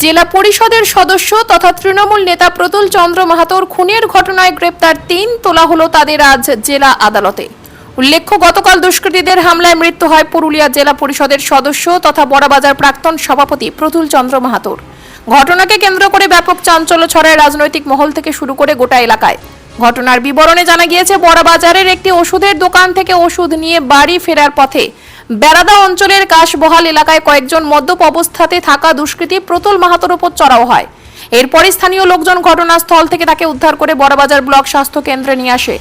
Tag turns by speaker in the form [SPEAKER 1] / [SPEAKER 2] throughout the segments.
[SPEAKER 1] জেলা পরিষদের সদস্য তথা তৃণমূল নেতা প্রতুল চন্দ্র মাহাতোর খুনের ঘটনায় গ্রেপ্তার তিন, তোলা হলো তাদের আজ জেলা আদালতে। উল্লেখ্য, গতকাল দুষ্কৃতীদের হামলায় মৃত্যু হয় পুরুলিয়া জেলা পরিষদের সদস্য তথা বড়বাজার প্রাক্তন সভাপতি প্রতুল চন্দ্র মাহাতোর। ঘটনাকে কেন্দ্র করে ব্যাপক চাঞ্চল্য ছড়ায় রাজনৈতিক মহল থেকে শুরু করে গোটা এলাকায়। ঘটনার বিবরণে জানা গিয়েছে, বড়বাজারের একটি ওষুধের দোকান থেকে ওষুধ নিয়ে বাড়ি ফেরার পথে বেড়াদা অঞ্চলের কাশবহাল এলাকায় কয়েকজন মদ্যপ অবস্থাতে থাকা দুষ্কৃতী প্রতুল মাহাতোর উপর চড়াও হয়। এরপরই স্থানীয় লোকজন ঘটনাস্থল থেকে তাকে উদ্ধার করে বড়বাজার ব্লক স্বাস্থ্য কেন্দ্রে নিয়ে আসে।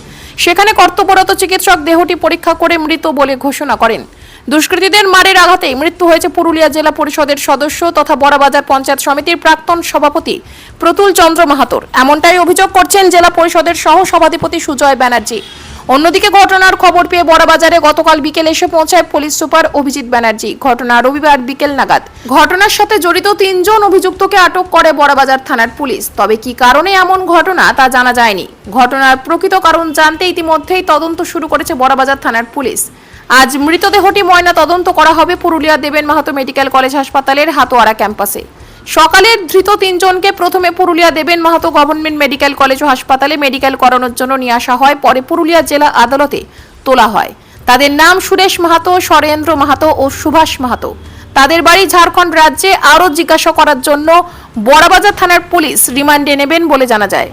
[SPEAKER 1] সেখানে কর্তব্যরত চিকিৎসক দেহটি পরীক্ষা করে মৃত বলে ঘোষণা করেন। দুষ্কৃতীদের মারের আঘাতে মৃত্যু হয়েছে পুরুলিয়া জেলা পরিষদের সদস্য তথা বড়বাজার পঞ্চায়েত সমিতির প্রাক্তন সভাপতি প্রতুল চন্দ্র মাহাতোর। এমনটাই অভিযোগ করছেন জেলা পরিষদের সহ সভাধিপতি সুজয় ব্যানার্জি। অন্যদিকে ঘটনার খবর পেয়ে বড়বাজারে গতকাল বিকেল এসে পৌঁছায় পুলিশ সুপার অভিজিৎ ব্যানার্জি। ঘটনা রবিবার বিকেল নাগাদ। ঘটনার সাথে জড়িত তিনজন অভিযুক্তকে আটক করে বড়বাজার থানার পুলিশ। তবে কি কারণে এমন ঘটনা তা জানা যায়নি। ঘটনার প্রকৃত কারণ জানতে ইতিমধ্যেই তদন্ত শুরু করেছে বড়বাজার থানার পুলিশ। আজ মৃতদেহটি ময়না তদন্ত করা হবে পুরুলিয়া দেবেন মাহাতো মেডিকেল কলেজ হাসপাতালের হাতোয়ারা ক্যাম্পাসে। সকালে ধৃত তিনজনকে প্রথমে Purulia Deben Mahato government medical college ও হাসপাতালে মেডিকেল করানোর জন্য নিয়ে আসা হয়, পরে পুরুলিয়া জেলা আদালতে তোলা হয়। তাদের নাম সুরেশ মাহাতো, সরেন্দ্র মাহাতো ও সুভাষ মাহাতো। তাদের বাড়ি ঝাড়খণ্ড রাজ্যে আরও জিজ্ঞাসা করার জন্য বড়বাজার থানার পুলিশ রিমান্ডে নেবেন বলে জানা যায়।